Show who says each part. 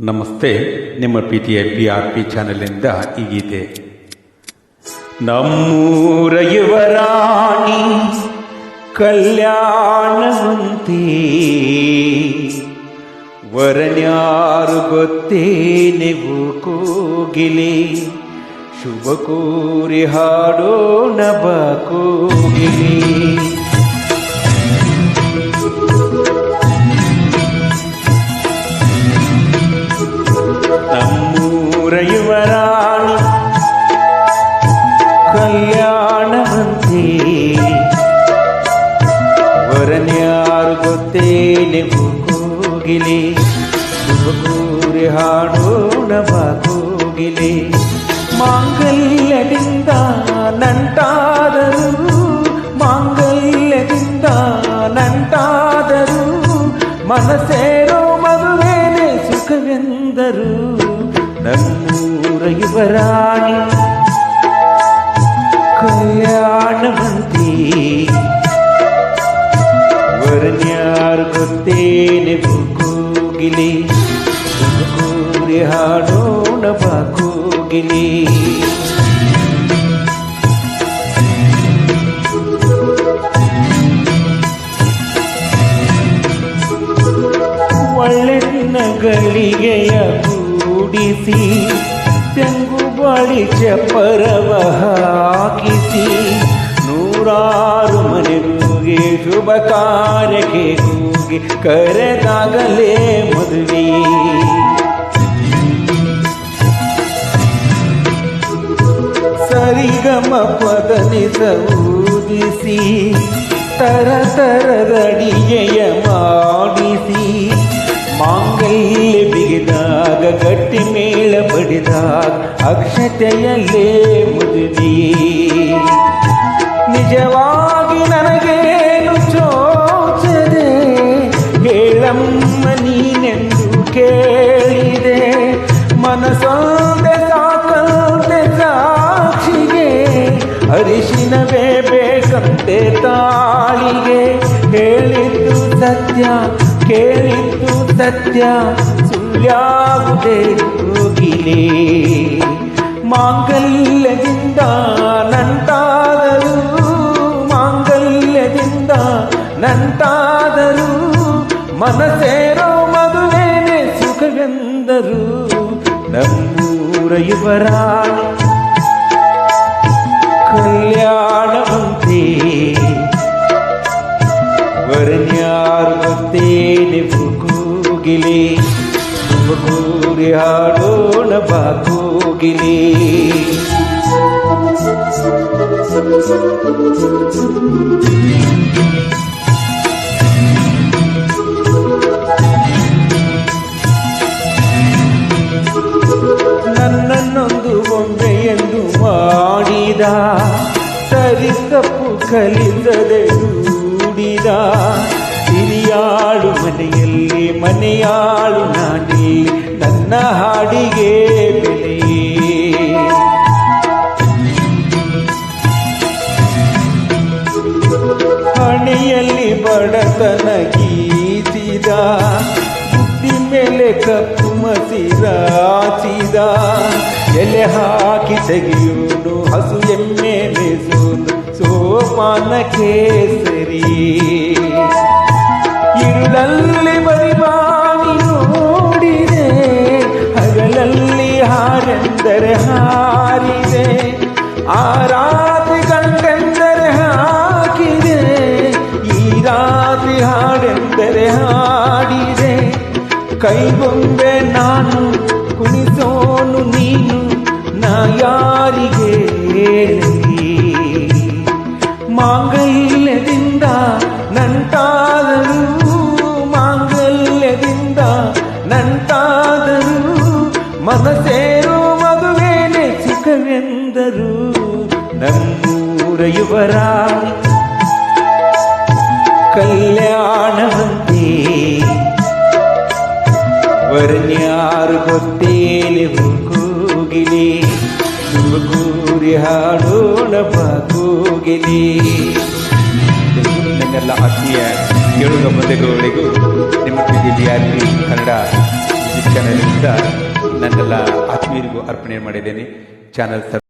Speaker 1: ನಮಸ್ತೆ, ನಿಮ್ಮ ಪ್ರೀತಿಯ ಬಿ ಆರ್ ಪಿ ಚಾನೆಲ್ನಿಂದ ಈ ಗೀತೆ. ನಮ್ಮೂರ ಯುವರಾಣಿ, ಕಲ್ಯಾಣವಂತೆ. ವರನ್ಯಾರು ಗೊತ್ತೇ ನೀವು ಕೋಗಿಲೆ, ಶುಭ ಕೋರಿ ಹಾಡೋ ನಬ ಕೋಗಿಲೆ. ಕೂಗಿಲೆ ಕೂರಿ ಹಾಡೋಣ ಬಾ ಕೂಗಿಲೆ ಮಾಂಗಲ್ಯದಿಂದ ನಂಟಾದರು ಮಾಂಗಲ್ಯದಿಂದ ನಂಟಾದರು ಮನಸೇರೋ ಮದುವೇನೆ ಸುಖವೆಂದರು ನಮ್ಮೂರ ಯುವರಾಣಿ ಕೂಗಿಲಿ ಒಳ್ಳೆನ್ನ ಗಳಿಗೆಯ ಕೂಡಿಸಿ, ತೆಂಗು ಬಳಿ ಚಪ್ಪರವ ಹಾಕಿಸಿ, ನೂರಾರು ಮನೆಗೆ ಶುಭ ಕಾರ್ಯಕ್ಕೆ ಕೂಗಿ, ಕರೆದಾಗಲೇ ಮದುವೆ. ಸರಿಗಮ ಪದನಿಸ ಊದಿಸಿ ತರ ತರದಡಿಗೆಯ ಮಾಡಿಸಿ ಮಾಂಗಲ್ಯ ಬಿಗಿದಾಗ ಗಟ್ಟಿ ಮೇಳ ಬಡಿದಾಗ ಅಕ್ಷತೆಯಲ್ಲೇ ಮುದುದಿ ತಾಳಿಗೆ ಹೇಳಿದ್ದು ಸತ್ಯ, ಕೇಳಿದ್ದು ಸತ್ಯ ಸುಳ್ಯಾಗುದೇ ಹೋಗಿಲೇ ಮಾಂಗಲ್ಯದಿಂದ ನಂತಾದರೂ ಮಾಂಗಲ್ಯದಿಂದ ನಂತಾದರೂ ಮನಸೇರೋ ಮದುವೆನೆ ಸುಖವೆಂದರು, ನಮ್ಮೂರ ಯುವರಾಣಿ ಕಲ್ಯಾಣವಂತೆ ಹಾಡೋಣ ಬಾಕೋಗಿಲಿ ಕೂಗಿಲೆ. ನನ್ನನ್ನೊಂದು ಒಮ್ಮೆ ಎಂದು ಮಾಡಿದ ಸರಿ ತಪ್ಪು ಕಲಿಸದೆ ದೂಡಿದ ಹಿರಿಯಾಳು ಮನೆಯಲ್ಲಿ, ಮನೆಯಾಳು ನಾಡಿ ನನ್ನ ಹಾಡಿಗೆ ಬೆಲೆ. ಹಣಿಯಲ್ಲಿ ಬಡತನ ಗೀತಿದ ಬುದ್ಧಿ ಮೇಲೆ ಕಪ್ಪು ಮಸಿರಾಚಿದ ಎಲೆ ಹಾಕಿ ತೆಗೆಯುವುದು ಹಸು ಎಮ್ಮೆ ಬೆಸುವುದು ಸೋಪಾನ ಕೇಸರಿ இருளல் ಹಾರೆಂದರೆ ಹಾರಿದೆ ಆ ರಾತ್ರಿ ಕಂಡೆಂದರೆ ಹಾಕಿದೆ, ಈ ರಾತ್ರಿ ಹಾಡೆಂದರೆ ಹಾಡಿದೆ. ಕೈಗೊಂಬೆ ನಾನು ಕುಣಿಸೋನು ನೀನು, ನ ಯಾರಿಗೆ ಹೇಳಲಿ? ಮಾಂಗಲ್ಯದಿಂದ ನಂಟಾದರು ಮಾಂಗಲ್ಯದಿಂದ ನಂಟಾದರು ಮನಸೇರೋ ಸುಖವೆಂದರು ನಮ್ಮೂರ ಯುವರ ಕಲ್ಯಾಣವಂತೆ ವರ್ಣ್ಯಾರು ಗೊತ್ತೇನೆ ಕೂಗಿಲಿ ಕೂರಿ ಹಾಡೋಣ ಕೂಗಿಲಿ ನನ್ನೆಲ್ಲ ಆತ್ಮೀಯ ಕೇಳುವ ಬಂಧುಗಳಿಗೂ ನಿಮ್ಮ ಪಿ ಕನ್ನಡ ಚಾನಲಿಂದ ನನ್ನೆಲ್ಲ ಆತ್ಮೀಯರಿಗೂ ಅರ್ಪಣೆ ಮಾಡಿದ್ದೇನೆ. channel